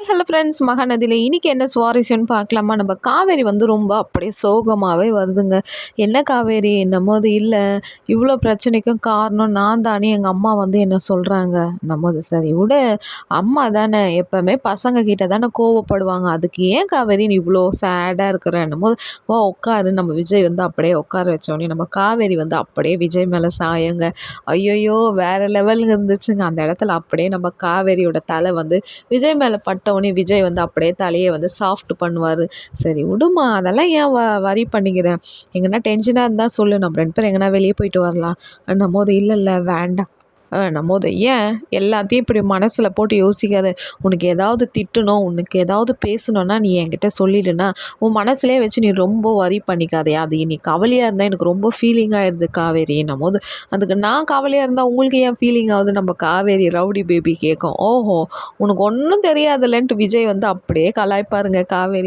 Hello friends மகாநதியில் இன்றைக்கி என்ன சுவாரஸ்யம்னு பார்க்கலாமா? நம்ம காவேரி வந்து ரொம்ப அப்படியே சோகமாகவே வருதுங்க. என்ன காவேரி? நம்மது இல்லை. இவ்வளோ பிரச்சனைக்கும் காரணம் நான் தானே. எங்கள் அம்மா வந்து என்ன சொல்கிறாங்க நம்மது சரி விட. அம்மா தானே. எப்போவுமே பசங்க கிட்ட தானே கோவப்படுவாங்க. அதுக்கு ஏன் காவேரி நீ இவ்வளோ சேடாக இருக்கிற? என்னமோ வா உட்காரு. நம்ம விஜய் வந்து அப்படியே உட்கார வச்சோடனே நம்ம காவேரி வந்து அப்படியே விஜய் மேலே சாயங்க. ஐயோயோ வேறு லெவலுங்க இருந்துச்சுங்க. அந்த இடத்துல அப்படியே நம்ம காவேரியோட தலை வந்து விஜய் மேலே பார்த்தவொடனே விஜய் வந்து அப்படியே தலையை வந்து சாஃப்ட் பண்ணுவார். சரி விடுமா அதெல்லாம் ஏன் வ வரி பண்ணிக்கிறேன் எங்கன்னா டென்ஷனாக இருந்தால் சொல்லு. நம்ம ரெண்டு பேரும் எங்கன்னா வெளியே போயிட்டு வரலாம். நம்ம போது இல்லை இல்லை வேண்டாம். நம்ம ஏன் எல்லாத்தையும் இப்படி மனசில் போட்டு யோசிக்காத. உனக்கு ஏதாவது திட்டணும் உனக்கு ஏதாவது பேசணும்னா நீ என்கிட்ட சொல்லிடுனா உன் மனசுலேயே வச்சு நீ ரொம்ப வரி பண்ணிக்காதே. அது நீ கவலையாக இருந்தால் எனக்கு ரொம்ப ஃபீலிங் ஆகிடுது காவேரி. போது அதுக்கு நான் கவலையாக இருந்தால் உங்களுக்கு ஏன் ஃபீலிங் ஆகுது? நம்ம காவேரி ரவுடி பேபி கேட்கும் ஓஹோ உனக்கு ஒன்றும் தெரியாதுலன்ட்டு விஜய் வந்து அப்படியே கலாய்ப்பாருங்க காவேரி.